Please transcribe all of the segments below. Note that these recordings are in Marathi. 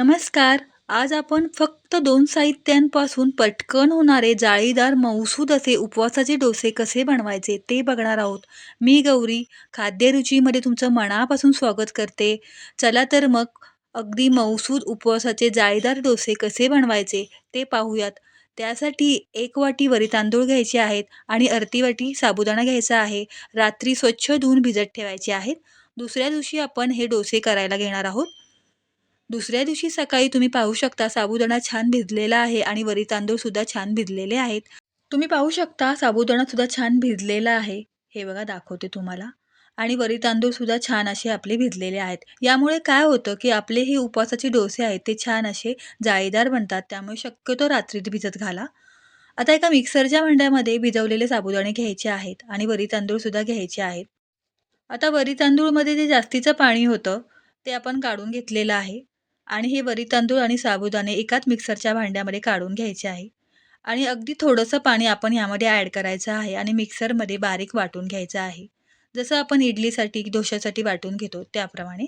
नमस्कार. आज आपण फक्त दोन साहित्यांपासून पटकन होणारे जाळीदार मऊसूद असे उपवासाचे डोसे कसे बनवायचे ते बघणार आहोत. मी गौरी खाद्यरुचीमध्ये तुमचं मनापासून स्वागत करते. चला तर मग अगदी मऊसूद उपवासाचे जाळीदार डोसे कसे बनवायचे ते पाहूयात. त्यासाठी एक वाटी वरी तांदूळ घ्यायचे आहेत आणि अर्धी वाटी साबुदाणा घ्यायचा आहे. रात्री स्वच्छ धुवून भिजत ठेवायचे आहेत. दुसऱ्या दिवशी आपण हे डोसे करायला घेणार आहोत. दुसऱ्या दिवशी सकाळी तुम्ही पाहू शकता साबुदाणा छान भिजलेला आहे आणि वरी तांदूळसुद्धा छान भिजलेले आहेत. तुम्ही पाहू शकता साबुदाणासुद्धा छान भिजलेला आहे. हे बघा दाखवते तुम्हाला. आणि वरी तांदूळसुद्धा छान असे आपले भिजलेले आहेत. यामुळे काय होतं की आपले हे उपवासाचे डोसे आहेत ते छान असे जाळीदार बनतात. त्यामुळे शक्यतो रात्रीत भिजत घाला. आता एका मिक्सरच्या भांड्यामध्ये भिजवलेले साबुदाणे घ्यायचे आहेत आणि वरी तांदूळसुद्धा घ्यायचे आहेत. आता वरी तांदूळमध्ये जे जास्तीचं पाणी होतं ते आपण काढून घेतलेलं आहे. आणि हे वरी तांदूळ आणि साबुदाणे एकाच मिक्सरच्या भांड्यामध्ये काढून घ्यायचे आहे. आणि अगदी थोडंसं पाणी आपण यामध्ये ॲड करायचं आहे आणि मिक्सरमध्ये बारीक वाटून घ्यायचं आहे. जसं आपण इडलीसाठी डोश्यासाठी वाटून घेतो त्याप्रमाणे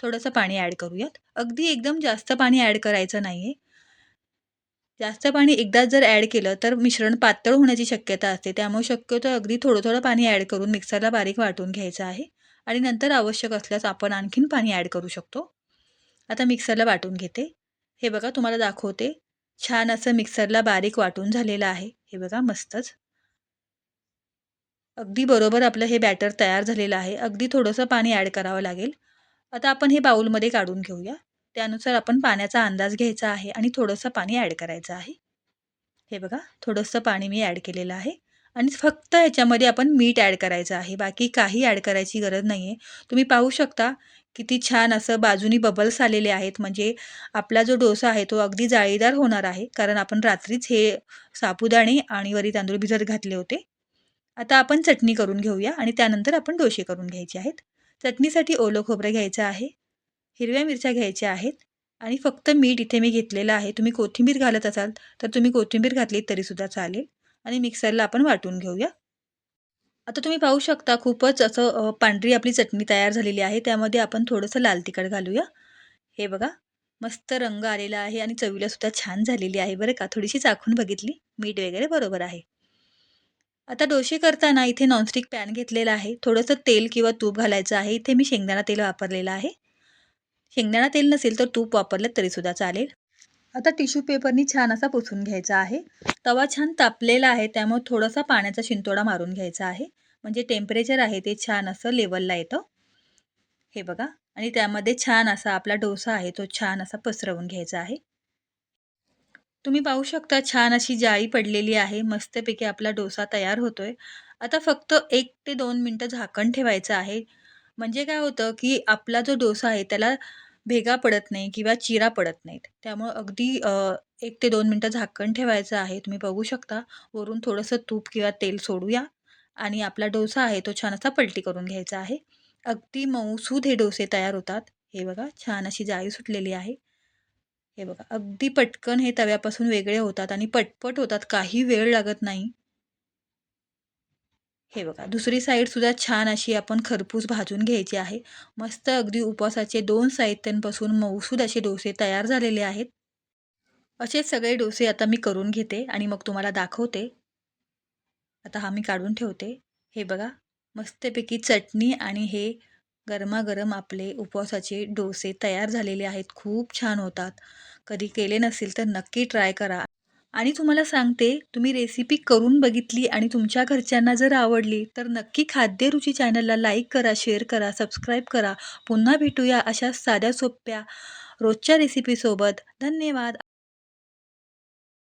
थोडंसं पाणी ॲड करूयात. अगदी एकदम जास्त पाणी ॲड करायचं नाही आहे जास्त पाणी एकदाच जर ॲड केलं तर मिश्रण पातळ होण्याची शक्यता असते. त्यामुळे शक्यतो अगदी थोडं थोडं पाणी ॲड करून मिक्सरला बारीक वाटून घ्यायचं आहे. आणि नंतर आवश्यक असल्यास आपण आणखीन पाणी ॲड करू शकतो. आता मिक्सरला वाटून घेते. हे बघा तुम्हाला दाखवते. छान असं मिक्सरला बारीक वाटून झालेलं आहे. हे बघा मस्तच. अगदी बरोबर आपलं हे बॅटर तयार झालेलं आहे. अगदी थोडंसं पाणी ॲड करावं लागेल. आता आपण हे बाऊलमध्ये काढून घेऊया. त्यानुसार आपण पाण्याचा अंदाज घ्यायचा आहे आणि थोडंसं पाणी ॲड करायचं आहे. हे बघा थोडंसं पाणी मी ॲड केलेलं आहे. आणि फक्त याच्यामध्ये आपण मीठ ॲड करायचं आहे. बाकी काही ॲड करायची गरज नाही आहे तुम्ही पाहू शकता किती छान असं बाजूनी बबल्स आलेले आहेत. म्हणजे आपला जो डोसा आहे तो अगदी जाळीदार होणार आहे. कारण आपण रात्रीच हे साबुदाणे आणि वरी तांदूळ भिजत घातले होते. आता आपण चटणी करून घेऊया आणि त्यानंतर आपण डोसे करून घ्यायचे आहेत. चटणीसाठी ओलं खोबरं घ्यायचं आहे. हिरव्या मिरच्या घ्यायच्या आहेत. आणि फक्त मीठ इथे मी घेतलेलं आहे. तुम्ही कोथिंबीर घालत असाल तर तुम्ही कोथिंबीर घातली तरीसुद्धा चालेल. आणि मिक्सरला आपण वाटून घेऊया. आता तुम्ही पाहू शकता खूपच असं पांढरी आपली चटणी तयार झालेली आहे. त्यामध्ये आपण थोडंसं लाल तिखट घालूया. हे बघा मस्त रंग आलेला आहे आणि चवीलासुद्धा छान झालेली आहे. बरं का? थोडीशी चाखून बघितली. मीठ वगैरे बरोबर आहे. आता डोसे करताना इथे नॉनस्टिक पॅन घेतलेला आहे. थोडंसं तेल किंवा तूप घालायचं आहे. इथे मी शेंगदाणा तेल वापरलेलं आहे. शेंगदाणा तेल नसेल तर तूप वापरलं तरीसुद्धा चालेल. आता टिश्यू पेपरनी छान असा पुसून घ्यायचा आहे. तवा छान तापलेला आहे त्यामुळे थोडासा पाण्याचा शिंतोडा मारून घ्यायचा आहे. म्हणजे टेम्परेचर आहे ते छान असं लेवलला येतं. हे बघा. आणि त्यामध्ये छान असा आपला डोसा आहे तो छान असा पसरवून घ्यायचा आहे. तुम्ही पाहू शकता छान अशी जाळी पडलेली आहे. मस्तपैकी आपला डोसा तयार होतोय. आता फक्त एक ते दोन मिनटं झाकण ठेवायचं आहे. म्हणजे काय होतं की आपला जो डोसा आहे त्याला भेगा पडत नाही किंवा चिरा पडत नाहीत. त्यामुळं अगदी एक ते दोन मिनटं झाकण ठेवायचं आहे. तुम्ही बघू शकता. वरून थोडंसं तूप किंवा तेल सोडूया. आणि आपला डोसा आहे तो छान असा पलटी करून घ्यायचा आहे. अगदी मऊसूद हे डोसे तयार होतात. हे बघा छान अशी जाळी सुटलेली आहे. हे बघा अगदी पटकन हे तव्यापासून वेगळे होतात आणि पटपट होतात. काही वेळ लागत नाही. हे बघा दुसरी साईडसुद्धा छान अशी आपण खरपूस भाजून घ्यायची आहे. मस्त अगदी उपवासाचे दोन साहित्यांपासून मऊसूद असे डोसे तयार झालेले आहेत. असे सगळे डोसे आता मी करून घेते आणि मग तुम्हाला दाखवते. आता हा मी काढून ठेवते. हे बघा मस्तपैकी चटणी आणि हे गरमागरम आपले उपवासाचे डोसे तयार झालेले आहेत. खूप छान होतात. कधी केले नसेल तर नक्की ट्राय करा. आणि तुम्हाला सांगते तुम्ही रेसिपी करून बघितली आणि तुमच्या घरच्यांना जर आवडली तर नक्की खाद्यरुची चॅनलला लाईक करा शेअर करा सबस्क्राईब करा. पुन्हा भेटूया अशा साध्या सोप्या रोजच्या रेसिपीसोबत धन्यवाद.